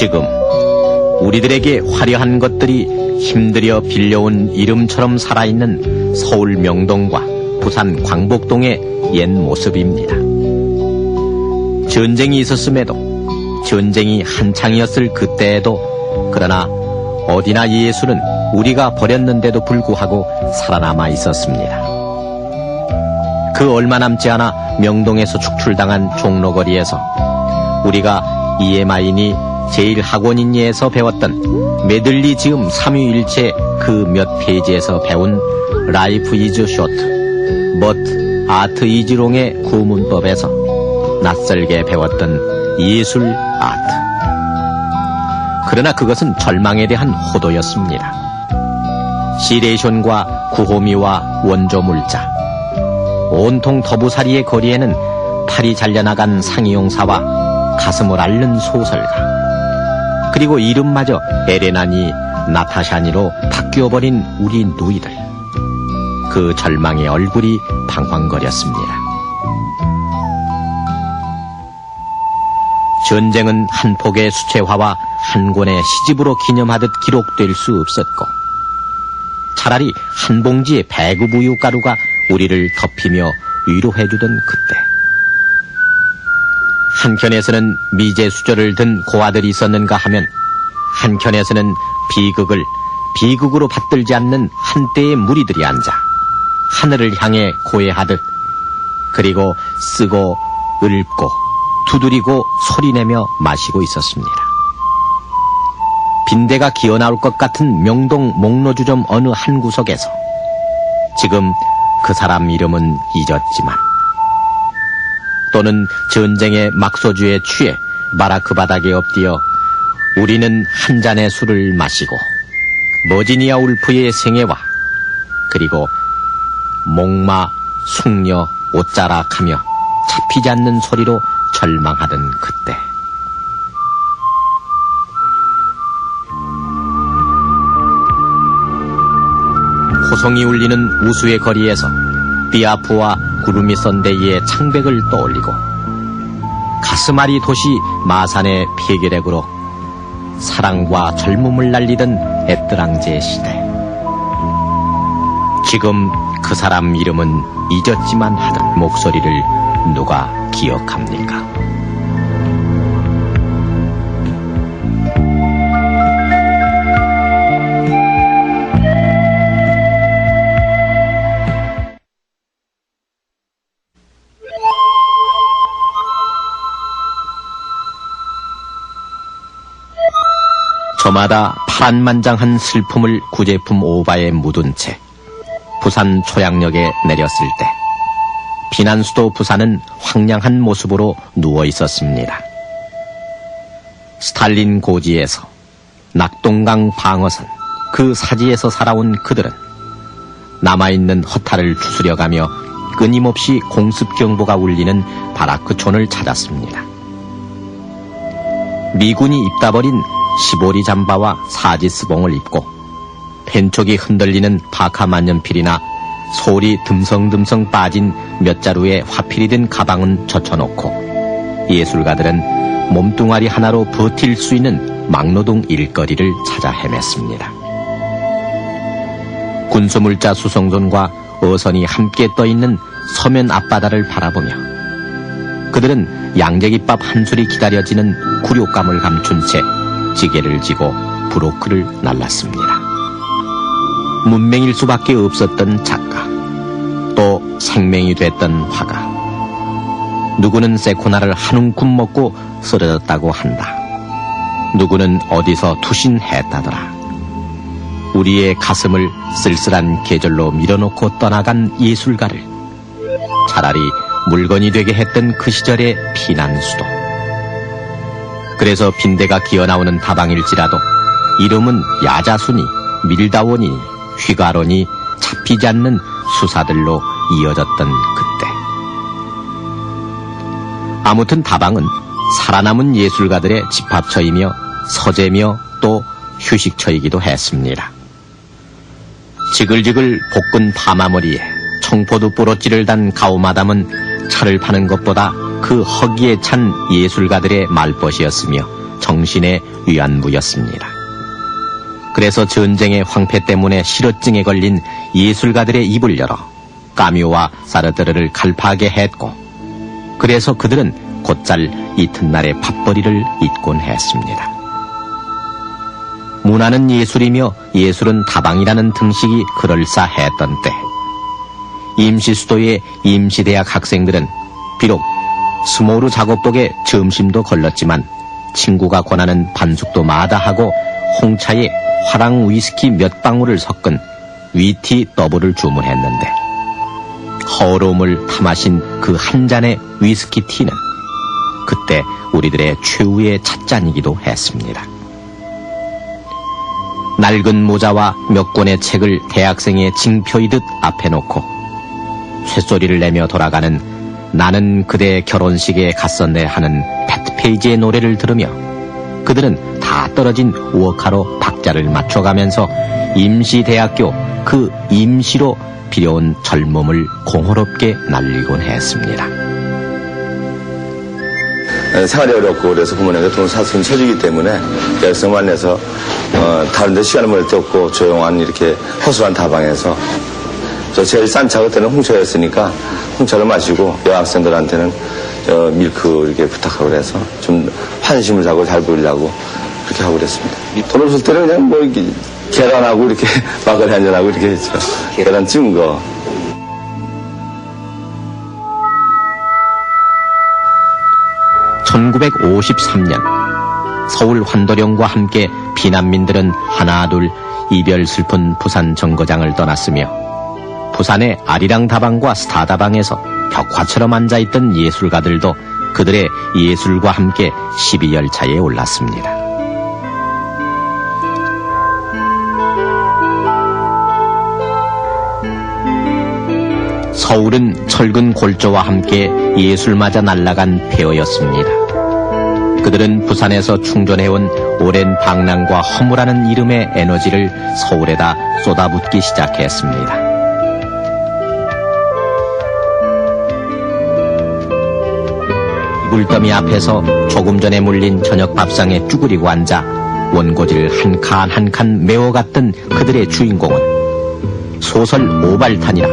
지금 우리들에게 화려한 것들이 힘들여 빌려온 이름처럼 살아있는 서울 명동과 부산 광복동의 옛 모습입니다. 전쟁이 있었음에도 전쟁이 한창이었을 그때에도 그러나 어디나 예수는 우리가 버렸는데도 불구하고 살아남아 있었습니다. 그 얼마 남지 않아 명동에서 축출당한 종로거리에서 우리가 EMI니 제일학원인예에서 배웠던 메들리 지음 3위일체 그 몇 페이지에서 배운 라이프 이즈 쇼트, but 아트 이지롱의 구문법에서 낯설게 배웠던 예술 아트. 그러나 그것은 절망에 대한 호도였습니다. 시레이션과 구호미와 원조 물자, 온통 더부살이의 거리에는 팔이 잘려나간 상이용사와 가슴을 앓는 소설가, 그리고 이름마저 에레나니 나타샤니로 바뀌어버린 우리 누이들. 그 절망의 얼굴이 방황거렸습니다. 전쟁은 한 폭의 수채화와 한 권의 시집으로 기념하듯 기록될 수 없었고, 차라리 한 봉지의 배급 우유 가루가 우리를 덮이며 위로해주던 그때. 한켠에서는 미제 수저를 든 고아들이 있었는가 하면 한켠에서는 비극을 비극으로 받들지 않는 한때의 무리들이 앉아 하늘을 향해 고해하듯 그리고 쓰고 읊고 두드리고 소리내며 마시고 있었습니다. 빈대가 기어나올 것 같은 명동 목로주점 어느 한 구석에서 지금 그 사람 이름은 잊었지만 또는 전쟁의 막소주에 취해 마라크 바닥에 엎드려 우리는 한 잔의 술을 마시고 머지니아 울프의 생애와 그리고 목마, 숙녀, 옷자락하며 잡히지 않는 소리로 절망하던 그때. 호송이 울리는 우수의 거리에서 비아프와 구름이 썬데이의 창백을 떠올리고 가스마리 도시 마산의 폐결핵으로 사랑과 젊음을 날리던 에뜨랑제 시대. 지금 그 사람 이름은 잊었지만 하던 목소리를 누가 기억합니까? 저마다 파란만장한 슬픔을 구제품 오바에 묻은 채 부산 초양역에 내렸을 때 비난수도 부산은 황량한 모습으로 누워 있었습니다. 스탈린 고지에서 낙동강 방어선 그 사지에서 살아온 그들은 남아있는 허탈을 추스려가며 끊임없이 공습 경보가 울리는 바라크촌을 찾았습니다. 미군이 입다버린 시보리 잠바와 사지스봉을 입고 펜촉이 흔들리는 파카 만년필이나 소리 듬성듬성 빠진 몇 자루의 화필이 든 가방은 젖혀놓고 예술가들은 몸뚱아리 하나로 버틸 수 있는 막노동 일거리를 찾아 헤맸습니다. 군수물자 수송선과 어선이 함께 떠있는 서면 앞바다를 바라보며 그들은 양재깃밥 한 술이 기다려지는 굴욕감을 감춘 채 지게를 지고 브로크를 날랐습니다. 문맹일 수밖에 없었던 작가, 또 생명이 됐던 화가. 누구는 세코나를 한 움큼 먹고 쓰러졌다고 한다. 누구는 어디서 투신했다더라. 우리의 가슴을 쓸쓸한 계절로 밀어놓고 떠나간 예술가를 차라리 물건이 되게 했던 그 시절의 피난수도. 그래서 빈대가 기어나오는 다방일지라도 이름은 야자순이, 밀다원이, 휘가론이 잡히지 않는 수사들로 이어졌던 그때. 아무튼 다방은 살아남은 예술가들의 집합처이며 서재며 또 휴식처이기도 했습니다. 지글지글 볶은 파마머리에 청포도 뿌러지를 단 가오마담은 차를 파는 것보다 그 허기에 찬 예술가들의 말벗이었으며 정신의 위안부였습니다. 그래서 전쟁의 황폐 때문에 실어증에 걸린 예술가들의 입을 열어 까뮤와 사르트르를 갈파하게 했고 그래서 그들은 곧잘 이튿날의 밥벌이를 잊곤 했습니다. 문화는 예술이며 예술은 다방이라는 등식이 그럴싸했던 때 임시 수도의 임시대학 학생들은 비록 스모르 작업복에 점심도 걸렀지만 친구가 권하는 반숙도 마다하고 홍차에 화랑 위스키 몇 방울을 섞은 위티 더블을 주문했는데 허로움을 타마신 그 한 잔의 위스키 티는 그때 우리들의 최후의 찻잔이기도 했습니다. 낡은 모자와 몇 권의 책을 대학생의 징표이듯 앞에 놓고 쇳소리를 내며 돌아가는 나는 그대 결혼식에 갔었네 하는 패트페이지의 노래를 들으며 그들은 다 떨어진 우어카로 박자를 맞춰가면서 임시대학교 그 임시로 필요한 젊음을 공허롭게 날리곤 했습니다. 에, 생활이 어렵고 그래서 부모님께 돈을 사수는 쳐주기 때문에 대학생만 내서 어, 다른 데 시간을 보낼 데 없고 조용한 이렇게 허술한 다방에서 저 제일 싼 차 그때는 홍차였으니까 홍차를 마시고 여학생들한테는 저 밀크 이렇게 부탁하고 그래서 좀 환심을 자고 잘 보이려고 그렇게 하고 그랬습니다. 돈 없을 때는 그냥 뭐 이렇게 계란하고 이렇게 막걸리 한잔하고 이렇게 했죠. 계란 찍은 거. 1953년 서울 환도령과 함께 비난민들은 하나둘 이별 슬픈 부산 정거장을 떠났으며 부산의 아리랑 다방과 스타 다방에서 벽화처럼 앉아있던 예술가들도 그들의 예술과 함께 12열차에 올랐습니다. 서울은 철근 골조와 함께 예술마저 날아간 폐허였습니다. 그들은 부산에서 충전해온 오랜 방랑과 허무라는 이름의 에너지를 서울에다 쏟아붓기 시작했습니다. 물더미 앞에서 조금 전에 물린 저녁 밥상에 쭈그리고 앉아 원고지를 한 칸 한 칸 메워갔던 그들의 주인공은 소설 오발탄이라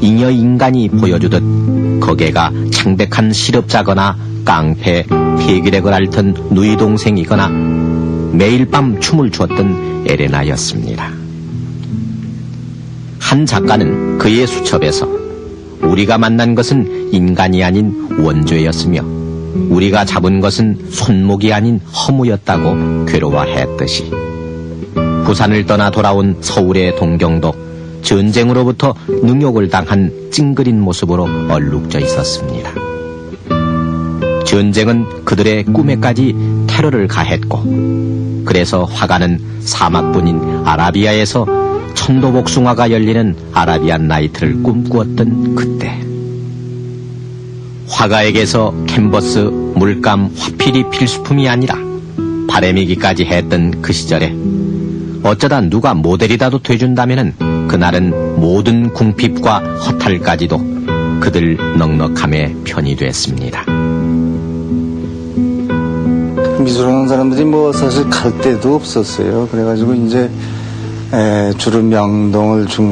잉여 인간이 보여주듯 거기가 창백한 실업자거나 깡패 폐기력을 앓던 누이 동생이거나 매일 밤 춤을 추었던 에레나였습니다. 한 작가는 그의 수첩에서 우리가 만난 것은 인간이 아닌 원죄였으며 우리가 잡은 것은 손목이 아닌 허무였다고 괴로워했듯이 부산을 떠나 돌아온 서울의 동경도 전쟁으로부터 능욕을 당한 찡그린 모습으로 얼룩져 있었습니다. 전쟁은 그들의 꿈에까지 테러를 가했고 그래서 화가는 사막뿐인 아라비아에서 천도복숭아가 열리는 아라비안 나이트를 꿈꾸었던 그때 화가에게서 캔버스, 물감, 화필이 필수품이 아니라 바래미기까지 했던 그 시절에 어쩌다 누가 모델이라도 돼준다면은 그날은 모든 궁핍과 허탈까지도 그들 넉넉함의 편이 됐습니다. 미술하는 사람들이 뭐 사실 갈 데도 없었어요. 그래가지고 이제 에, 주로 명동을 중